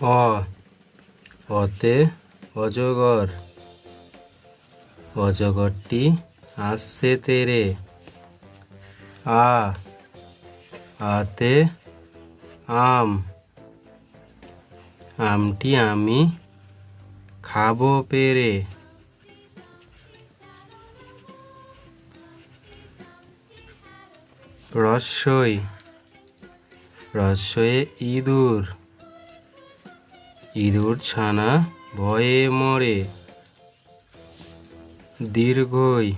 অ, অতে অজগর। অজগরটি আসছে তেরে। আ, আতে আম। আমটি আমি খাব পেরে। রস্যই রস্যয়ে ইঁদুর। ইঁদুর ছানা ভয়ে মরে। দীর্ঘই,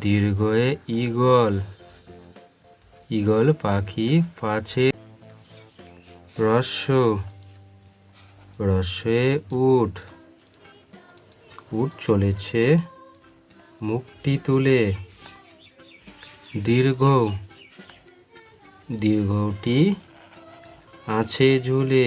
দীর্ঘয়ে ঈগল। ঈগল পাখি পাছে রস্য, রস্যে উঠ। উট চলেছে মুখটি তুলে। দীর্ঘ, দীর্ঘটি আছে ঝুলে।